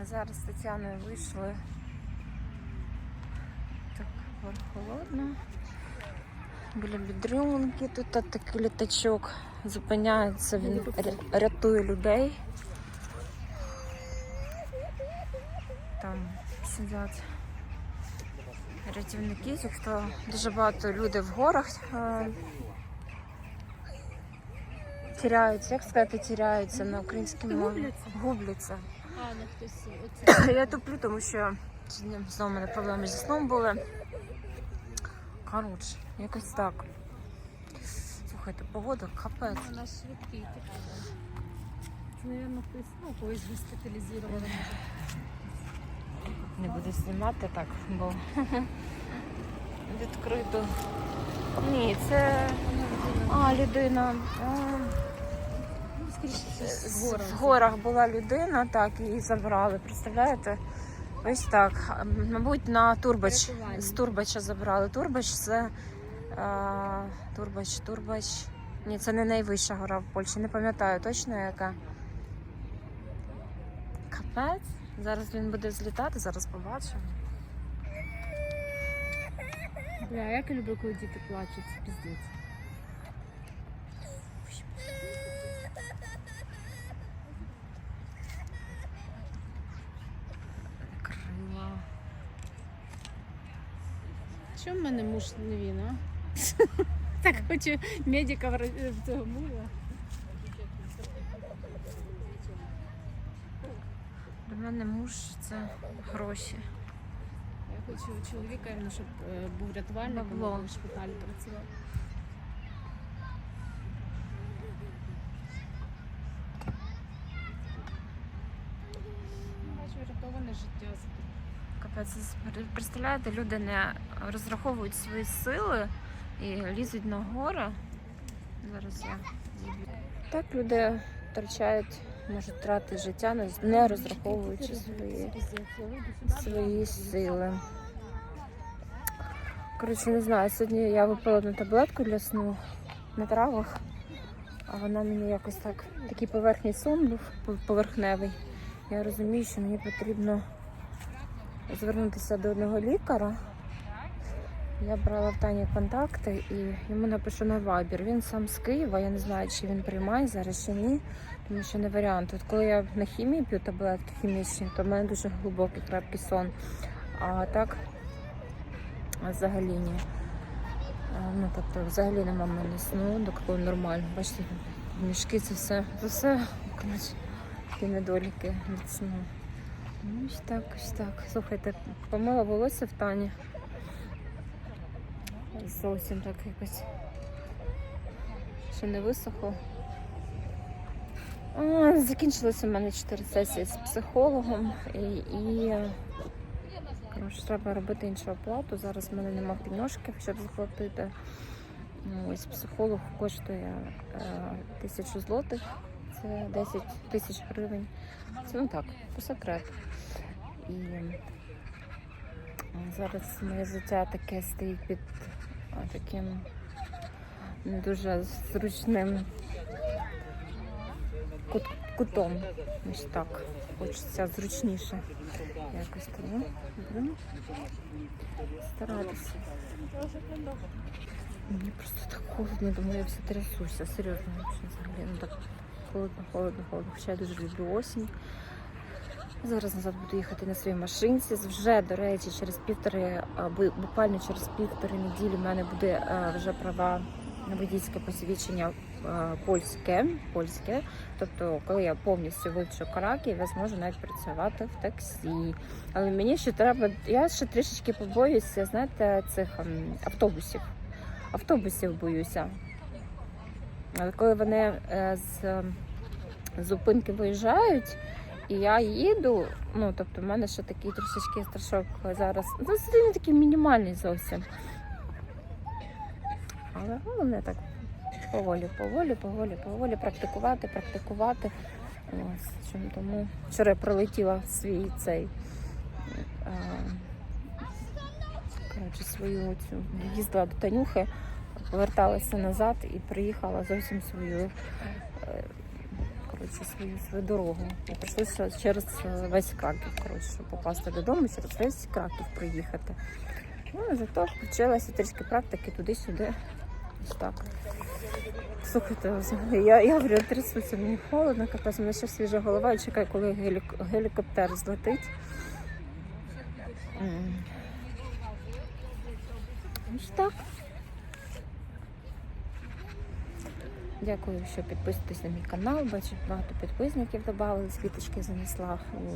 Ми зараз з Тетяною вийшли. Так прохолодно. Біля бідрюнки тут такий літачок зупиняється, він рятує людей. Там сидять рятівники, ті, хто дуже багато людей в горах. е, Тіряються, як сказати, тіряються на українській мові. Губляться? Ну хтось оце. Я туплю, тому що знову в мене проблеми зі сном були. Коротше, якось так. Слухайте, погода капець. У нас швидкий такий. Це, мабуть, хтось, ну, когось госпіталізували. Не буду знімати так, бо відкрито. Ні, це. А, людина. А, В горах була людина, так, її забрали. Представляєте? Ось так. Мабуть, на Турбач. З Турбача забрали. Турбач це. А, Турбач, Турбач. Ні, це не найвища гора в Польщі. Не пам'ятаю точно яка. Капець. Зараз він буде злітати, зараз побачимо. Бля, як я люблю, коли діти плачуть, піздець. Чому в мене муж не він, а? Так хочу медика в цього мужа. Для мене муж це гроші. Я хочу чоловіка, щоб е, був рятувальником, в шпиталі працював. Ну, Бачу, врятоване життя. Капець, представляєте, люди не розраховують свої сили і лізуть на гори. Зараз я. Так люди втрачають, можуть втратити життя, не- не розраховуючи свої, свої сили. Коротше, не знаю, сьогодні я випила одну таблетку для сну на травах, а вона мені якось так, такий поверхній сон був поверхневий. Я розумію, що мені потрібно звернутися до одного лікаря. Я брала в Тані контакти і йому напишу на Viber. Він сам з Києва, я не знаю, чи він приймає зараз чи ні, тому що не варіант. От коли я на хімії п'ю таблетки хімічні, то в мене дуже глибокий крепкий сон. А так взагалі ні. Ну, тобто, взагалі нема в мене сну, до такого нормально. Бачите, мішки це все, це все коротше, такі недоліки від сну. Ось так, ось так. Слухайте, помила волосся в Тані. Зовсім так якось. Ще не висохло. А, закінчилося в мене 4 сесії з психологом і, і коротше, треба робити іншу оплату. Зараз в мене нема піньошків, щоб заплатити. Ну, Ось психолог коштує е, тисячу злотих, це 10 тисяч гривень. Це ну так, по секрету. І зараз моє життя таке стоїть під таким не дуже зручним кут, кутом. Ось так. Хочеться зручніше. Якось тому буду старатися. Мені просто так холодно, думаю, я все трясуся. Серйозно, взагалі. Ну так холодно, холодно, холодно. Хоча я дуже люблю осінь. Зараз назад буду їхати на своїй машинці. Вже, до речі, через півтори, буквально через півтори неділі в мене буде вже права на водійське посвідчення польське, польське. Тобто, коли я повністю вивчу караки, я зможу навіть працювати в таксі. Але мені ще треба, я ще трішечки побоюся, знаєте, цих ем, автобусів. Автобусів боюся. Коли вони е, з ем, зупинки виїжджають, і я їду, ну тобто в мене ще такий трошечки страшок зараз. Ну, це такий мінімальний зовсім. Але головне так поволі, поволі, поволі, поволі практикувати, практикувати. Ось чому тому вчора пролетіла свій цей. е, Коротше, свою цю їздила до Танюхи, поверталася назад і приїхала зовсім свою е, коротше, свою свою дорогу. І прийшлося через е, весь Краків, коротше, щоб попасти додому, через весь Краків проїхати. Ну, зато включилася трішки практики туди-сюди. Ось так. Слухайте, я, я говорю, трясуся, мені холодно, капець, у мене ще свіжа голова, і чекаю, коли гелік- гелікоптер злетить. М. Ось так. Дякую, що підписуєтесь на мій канал. Бачу, багато підписників додали. Світочки занесла у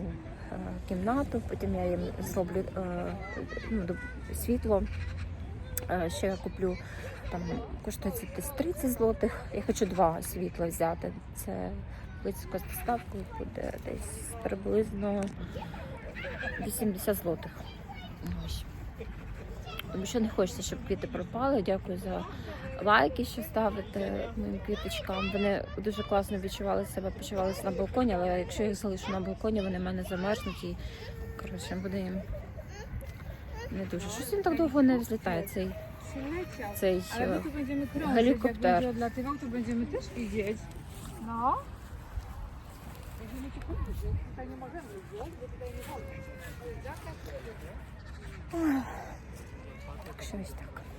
е, кімнату. Потім я їм зроблю е, ну, світло. Е, ще я куплю там коштує це десь 30 злотих. Я хочу два світла взяти. Це близько з доставкою буде десь приблизно 80 злотих. Ось. Тому що не хочеться, щоб квіти пропали. Дякую за лайки, що ставите моїм квіточкам. Вони дуже класно відчували себе, почувалися на балконі, але якщо я їх залишу на балконі, вони в мене замерзнуть і коротше буде їм не дуже. Щось він так довго не взлітає, цей, цей е, będziemy też widzieć. No. Będziemy 特集したから。